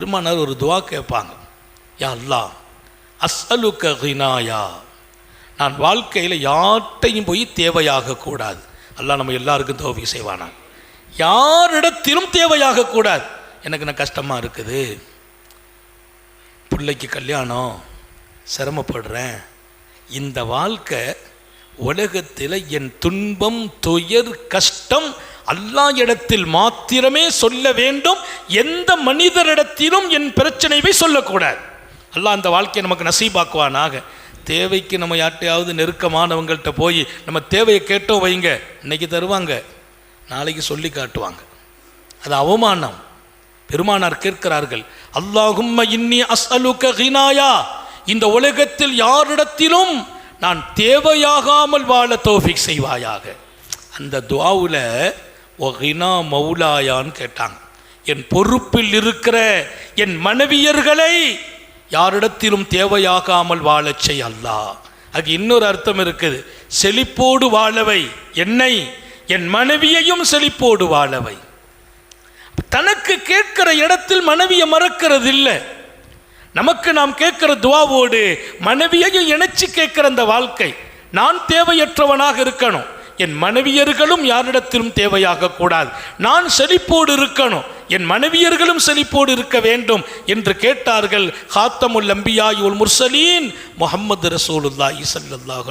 பெருமானார் ஒரு துவா கேட்பாங்க. யா அல்லா அஸ்அலுக்க கினாயா. நான் வாழ்க்கையில் யார்கிட்டையும் போய் தேவையாக கூடாது. அல்லா நம்ம எல்லாருக்கும் தோவி செய்வானா? யாரிடத்திலும் தேவையாக கூடாது. எனக்கு நான் கஷ்டமாக இருக்குது? பிள்ளைக்கு கல்யாணம் சிரமப்படுறேன். இந்த வாழ்க்கை உலகத்தில் என் துன்பம் துயர் கஷ்டம் அல்லா இடத்தில் மாத்திரமே சொல்ல வேண்டும் எந்த மனிதரிடத்திலும் என் பிரச்சனையை சொல்லக்கூடாது. அல்லாஹ் அந்த வாழ்க்கையை நமக்கு நசீபாக்குவானாக. தேவைக்கு நம்ம யார்ட்டையாவது நெருக்கமானவங்கள்ட்ட போய் நம்ம தேவையை கேட்டோம் வைங்க இன்னைக்கு தருவாங்க நாளைக்கு சொல்லி காட்டுவாங்க. அது அவமானம். பெருமானார் கேட்கிறார்கள் அல்லாஹும்ம இன்னி அஸ்அலுக்க கினாயா. இந்த உலகத்தில் யாரிடத்திலும் நான் தேவையாகாமல் வாழ தோஃபிக் செய்வாயாக. அந்த துவாவில் ஒகினா மௌலாயான்னு கேட்டாங்க. என் பொறுப்பில் இருக்கிற என் மனைவியர்களை யாரிடத்திலும் தேவையாகாமல் வாழச் செய் அல்லா. அதுக்கு இன்னொரு அர்த்தம் இருக்குது. செழிப்போடு வாழவை. என்னை? என் மனைவியையும் செழிப்போடு வாழவை. தனக்கு கேட்கிற இடத்தில் மனைவியை மறக்கிறது இல்லை நமக்கு நாம் கேட்கிற துவாவோடு மனைவியையும் இணைச்சி கேட்கிற அந்த வாழ்க்கை. நான் தேவையற்றவனாக இருக்கணும். என் மனைவியர்களும் யாரிடத்திலும் தேவையாக கூடாது. நான் செழிப்போடு இருக்கணும். என் மனைவியர்களும் செழிப்போடு இருக்க வேண்டும் என்று கேட்டார்கள். ஹாத்தமுல் அம்பியாயுல் முர்சலீன் முகமது ரசூலுல்லாஹி ஸல்லல்லாஹு